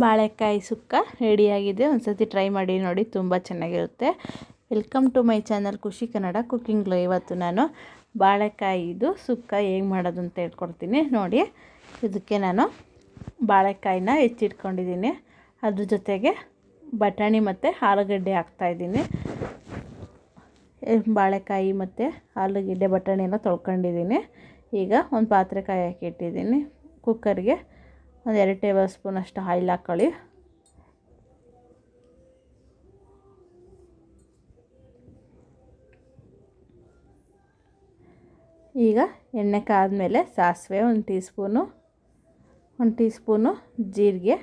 ಬಾಳೆಕಾಯಿ ಸುಕ್ಕ ರೆಡಿಯಾಗಿದೆ. ಒಂದು ಸತಿ ಟ್ರೈ ಮಾಡಿ ನೋಡಿ ತುಂಬ ಚೆನ್ನಾಗಿರುತ್ತೆ. ವೆಲ್ಕಮ್ ಟು ಮೈ ಚಾನಲ್ ಖುಷಿ ಕನ್ನಡ ಕುಕ್ಕಿಂಗ್ಲು ಇವತ್ತು ನಾನು ಬಾಳೆಕಾಯಿದು ಸುಕ್ಕ ಹೇಗೆ ಮಾಡೋದು ಅಂತ ಹೇಳ್ಕೊಡ್ತೀನಿ. ನೋಡಿ, ಇದಕ್ಕೆ ನಾನು ಬಾಳೆಕಾಯಿನ ಹೆಚ್ಚಿಟ್ಕೊಂಡಿದ್ದೀನಿ. ಅದ್ರ ಜೊತೆಗೆ ಬಟಾಣಿ ಮತ್ತು ಆಲೂಗಡ್ಡೆ ಹಾಕ್ತಾಯಿದ್ದೀನಿ ಬಾಳೆಕಾಯಿ ಮತ್ತು ಆಲೂಗಡ್ಡೆ ಬಟಾಣಿ ಎಲ್ಲ ತೊಳ್ಕೊಂಡಿದ್ದೀನಿ. ಈಗ ಒಂದು ಪಾತ್ರೆ ಕಾಯಿ ಹಾಕಿ ಇಟ್ಟಿದ್ದೀನಿ ಕುಕ್ಕರ್ಗೆ ಒಂದು ಎರಡು ಟೇಬಲ್ ಸ್ಪೂನ್ ಅಷ್ಟು ಆಯಿಲ್ ಹಾಕ್ಕೊಳ್ಳಿ ಈಗ ಎಣ್ಣೆ ಕಾದಮೇಲೆ ಸಾಸಿವೆ ಒಂದು ಟೀ ಸ್ಪೂನು ಒಂದು ಟೀ ಸ್ಪೂನು ಜೀರಿಗೆ.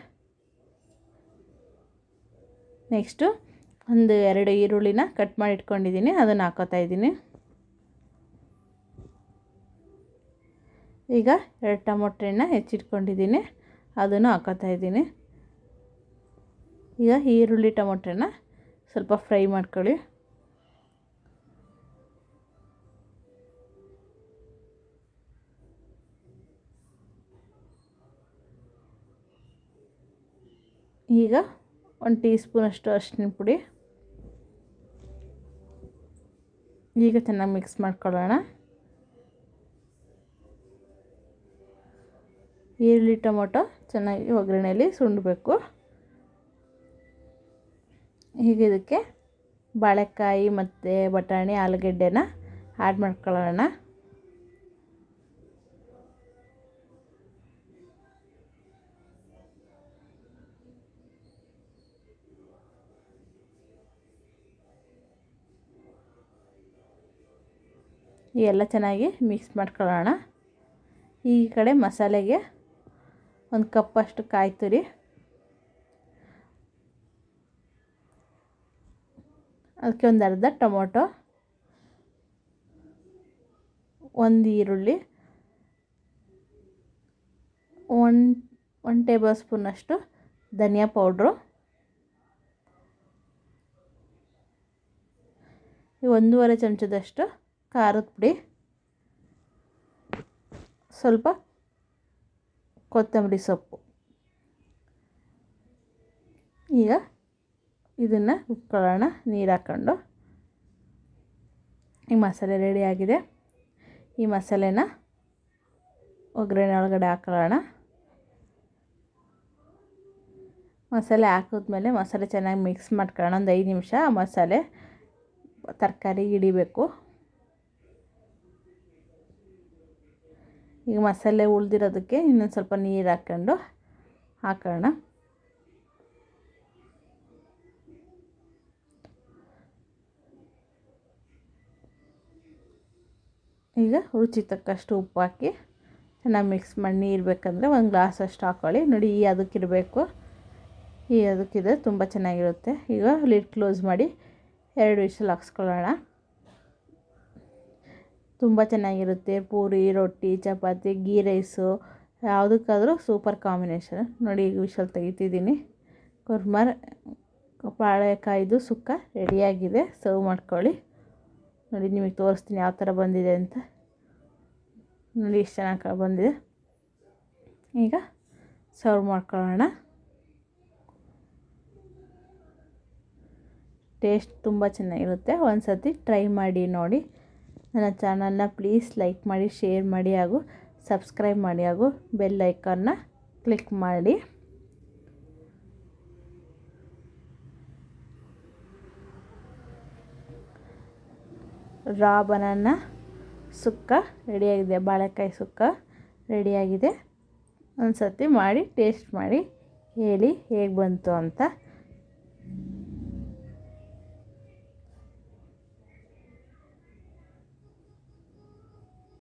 ನೆಕ್ಸ್ಟು ಒಂದು ಎರಡು ಈರುಳ್ಳಿನ ಕಟ್ ಮಾಡಿ ಇಟ್ಕೊಂಡಿದ್ದೀನಿ, ಅದನ್ನು ಹಾಕೋತಾ ಇದ್ದೀನಿ. ಈಗ ಎರಡು ಟೊಮೊಟೊ ಹೆಚ್ಚಿಟ್ಕೊಂಡಿದ್ದೀನಿ. ಅದನ್ನು ಹಾಕೋತಾ ಇದ್ದೀನಿ. ಈಗ ಈರುಳ್ಳಿ ಟೊಮೊಟೊನ ಸ್ವಲ್ಪ ಫ್ರೈ ಮಾಡ್ಕೊಳ್ಳಿ. ಈಗ ಒಂದು ಟೀ ಸ್ಪೂನಷ್ಟು ಅರಿಶಿನ ಪುಡಿ. ಈಗ ಚೆನ್ನಾಗಿ ಮಿಕ್ಸ್ ಮಾಡ್ಕೊಳ್ಳೋಣ. ಈರುಳ್ಳಿ, ಟೊಮೊಟೊ ಚೆನ್ನಾಗಿ ಒಗ್ಗರಣೆಯಲ್ಲಿ ಸುಂಡಬೇಕು. ಹೀಗೆ ಇದಕ್ಕೆ ಬಾಳೆಕಾಯಿ ಮತ್ತು ಬಟಾಣಿ, ಆಲೂಗಡ್ಡೆನ ಆ್ಯಡ್ ಮಾಡ್ಕೊಳ್ಳೋಣ. ಎಲ್ಲ ಚೆನ್ನಾಗಿ ಮಿಕ್ಸ್ ಮಾಡ್ಕೊಳ್ಳೋಣ. ಈ ಕಡೆ ಮಸಾಲೆಗೆ ಒಂದು ಕಪ್ಪಷ್ಟು ಕಾಯಿ ತುರಿ. ಅದಕ್ಕೆ ಒಂದು ಅರ್ಧ ಟೊಮೊಟೊ. ಒಂದು ಈರುಳ್ಳಿ. ಒನ್ ಒನ್ ಟೇಬಲ್ ಸ್ಪೂನಷ್ಟು ಧನಿಯಾ ಪೌಡ್ರು. ಒಂದೂವರೆ ಚಮಚದಷ್ಟು ಖಾರದ ಪುಡಿ. ಸ್ವಲ್ಪ ಕೊತ್ತಂಬರಿ ಸೊಪ್ಪು. ಈಗ ಇದನ್ನು ಉಕ್ಕೊಳ್ಳೋಣ ನೀರು ಹಾಕ್ಕೊಂಡು ಈ ಮಸಾಲೆ ರೆಡಿಯಾಗಿದೆ ಈ ಮಸಾಲೆನ ಒಗ್ಗರಣೆ ಒಳಗಡೆ ಹಾಕೊಳ್ಳೋಣ. ಮಸಾಲೆ ಹಾಕಿದ್ಮೇಲೆ ಮಸಾಲೆ ಚೆನ್ನಾಗಿ ಮಿಕ್ಸ್ ಮಾಡ್ಕೊಳ್ಳೋಣ. ಒಂದು ಐದು ನಿಮಿಷ ಮಸಾಲೆ ತರಕಾರಿ ಹಿಡಿಬೇಕು. ಈಗ ಮಸಾಲೆ ಉಳಿದಿರೋದಕ್ಕೆ ಇನ್ನೊಂದು ಸ್ವಲ್ಪ ನೀರು ಹಾಕ್ಕೊಂಡು ಹಾಕೋಣ. ಈಗ ರುಚಿ ತಕ್ಕಷ್ಟು ಉಪ್ಪು ಹಾಕಿ ಚೆನ್ನಾಗಿ ಮಿಕ್ಸ್ ಮಾಡಿ ನೀರು ಬೇಕಂದರೆ ಒಂದು ಗ್ಲಾಸ್ ಅಷ್ಟು ಹಾಕೊಳ್ಳಿ. ನೋಡಿ ಈ ಅದಕ್ಕಿರಬೇಕು ಈ ಅದಕ್ಕಿದೆ ತುಂಬ ಚೆನ್ನಾಗಿರುತ್ತೆ. ಈಗ ಲಿಡ್ ಕ್ಲೋಸ್ ಮಾಡಿ ಎರಡು ವಿಷಲ್ ಹಾಕ್ಸ್ಕೊಳ್ಳೋಣ. ತುಂಬ ಚೆನ್ನಾಗಿರುತ್ತೆ. ಪೂರಿ, ರೊಟ್ಟಿ, ಚಪಾತಿ ಗೀ ರೈಸು ಯಾವುದಕ್ಕಾದರೂ ಸೂಪರ್ ಕಾಂಬಿನೇಷನ್ ನೋಡಿ ಈಗ ವಿಷಲ್ ತೆಗಿತಿದ್ದೀನಿ. ಕುರ್ಮರ್ ಬಾಳೆಕಾಯ್ದು ಸುಕ್ಕ ರೆಡಿಯಾಗಿದೆ. ಸರ್ವ್ ಮಾಡ್ಕೊಳ್ಳಿ. ನೋಡಿ ನಿಮಗೆ ತೋರಿಸ್ತೀನಿ ಯಾವ ಥರ ಬಂದಿದೆ ಅಂತ. ನೋಡಿ ಎಷ್ಟು ಚೆನ್ನಾಗಿ ಬಂದಿದೆ. ಈಗ ಸರ್ವ್ ಮಾಡ್ಕೊಳ್ಳೋಣ. ಟೇಸ್ಟ್ ತುಂಬ ಚೆನ್ನಾಗಿರುತ್ತೆ. ಒಂದು ಸತಿ ಟ್ರೈ ಮಾಡಿ ನೋಡಿ. ನನ್ನ ಚಾನಲ್ನ ಪ್ಲೀಸ್ ಲೈಕ್ ಮಾಡಿ, ಶೇರ್ ಮಾಡಿ ಹಾಗೂ ಸಬ್ಸ್ಕ್ರೈಬ್ ಮಾಡಿ ಹಾಗೂ ಬೆಲ್ ಐಕಾನ್ನ ಕ್ಲಿಕ್ ಮಾಡಿ. ರಾ ಬನಾನ ಸುಕ್ಕ ರೆಡಿಯಾಗಿದೆ ಬಾಳೆಕಾಯಿ ಸುಕ್ಕ ರೆಡಿಯಾಗಿದೆ ಒಂದು ಸರ್ತಿ ಮಾಡಿ ಟೇಸ್ಟ್ ಮಾಡಿ, ಹೇಳಿ ಹೇಗೆ ಬಂತು ಅಂತ